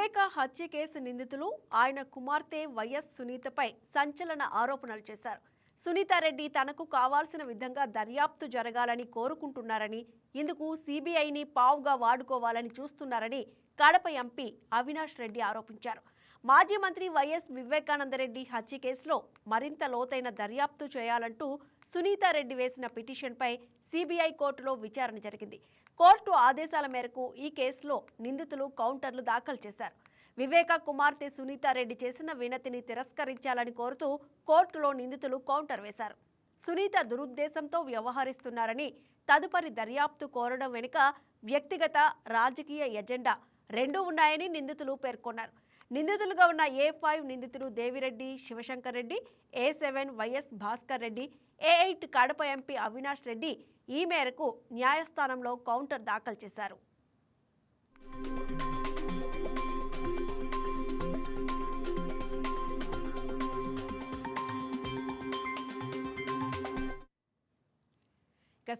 వివేక హత్య కేసు నిందితులు ఆయన కుమార్తె వైఎస్ సునీతపై సంచలన ఆరోపణలు చేశారు. సునీతారెడ్డి తనకు కావాల్సిన విధంగా దర్యాప్తు జరగాలని కోరుకుంటున్నారని ఇందుకు సీబీఐని పావుగా వాడుకోవాలని చూస్తున్నారని కడప ఎంపీ అవినాష్ రెడ్డి ఆరోపించారు. మాజీ మంత్రి వైఎస్ వివేకానందరెడ్డి హత్య కేసులో మరింత లోతైన దర్యాప్తు చేయాలంటూ సునీతారెడ్డి వేసిన పిటిషన్పై సీబీఐ కోర్టులో విచారణ జరిగింది. కోర్టు ఆదేశాల మేరకు ఈ కేసులో నిందితులు కౌంటర్లు దాఖలు చేశారు. వివేక కుమార్తె సునీతారెడ్డి చేసిన వినతిని తిరస్కరించాలని కోరుతూ కోర్టులో నిందితులు కౌంటర్ వేశారు. సునీత దురుద్దేశంతో వ్యవహరిస్తున్నారని తదుపరి దర్యాప్తు కోరడం వెనుక వ్యక్తిగత రాజకీయ ఎజెండా రెండూ ఉన్నాయని నిందితులు పేర్కొన్నారు. నిందితులుగా ఉన్న ఏ ఫైవ్ నిందితులు Devireddy Shivashankar Reddy A seven YS Bhaskar Reddy A eight Kadapa MP Avinash Reddy ఈ మేరకు న్యాయస్థానంలో కౌంటర్ దాఖలు చేశారు.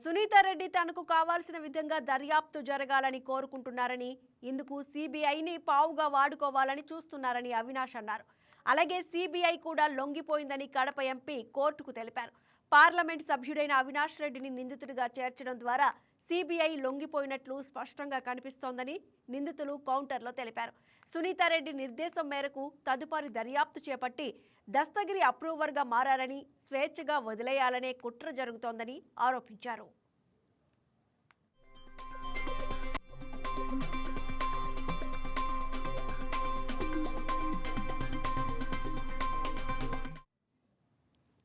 సునీత రెడ్డి తనకు కావాల్సిన విధంగా దర్యాప్తు జరగాలని కోరుకుంటున్నారని ఇందుకు సిబిఐని పావుగా వాడుకోవాలని చూస్తున్నారని అవినాష్ అన్నారు. అలాగే సిబిఐ కూడా లొంగిపోయిందని కడప ఎంపీ కోర్టుకు తెలిపారు. పార్లమెంట్ సభ్యుడైన అవినాష్ రెడ్డిని నిందితుడిగా చేర్చడం ద్వారా సిబిఐ లొంగిపోయినట్లు స్పష్టంగా కనిపిస్తోందని నిందితులు కౌంటర్లో తెలిపారు. సునీతారెడ్డి నిర్దేశం మేరకు తదుపరి దర్యాప్తు చేపట్టి దస్తగిరి అప్రూవర్గా మారారని స్వేచ్ఛగా వదిలేయాలనే కుట్ర జరుగుతోందని ఆరోపించారు.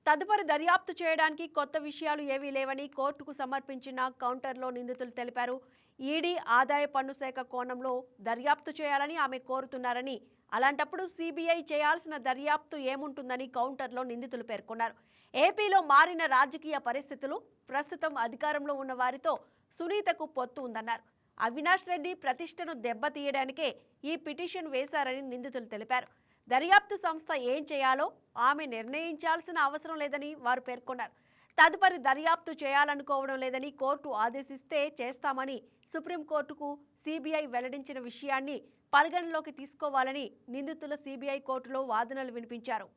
తదుపరి దర్యాప్తు చేయడానికి కొత్త విషయాలు ఏవీ లేవని కోర్టుకు సమర్పించిన కౌంటర్లో నిందితులు తెలిపారు. ఈడీ ఆదాయ పన్ను శాఖ కోణంలో దర్యాప్తు చేయాలని ఆమె కోరుతున్నారని అలాంటప్పుడు సిబిఐ చేయాల్సిన దర్యాప్తు ఏముంటుందని కౌంటర్లో నిందితులు పేర్కొన్నారు. ఏపీలో మారిన రాజకీయ పరిస్థితులు ప్రస్తుతం అధికారంలో ఉన్న వారితో సునీతకు పొత్తు ఉందన్నారు. అవినాష్ రెడ్డి ప్రతిష్టను దెబ్బతీయడానికే ఈ పిటిషన్ వేశారని నిందితులు తెలిపారు. దర్యాప్తు సంస్థ ఏం చేయాలో ఆమె నిర్ణయించాల్సిన అవసరం లేదని వారు పేర్కొన్నారు. తదుపరి దర్యాప్తు చేయాలనుకోవడం లేదని కోర్టు ఆదేశిస్తే చేస్తామని సుప్రీంకోర్టుకు సిబిఐ వెల్లడించిన విషయాన్ని పరిగణలోకి తీసుకోవాలని నిందితుల సిబిఐ కోర్టులో వాదనలు వినిపించారు.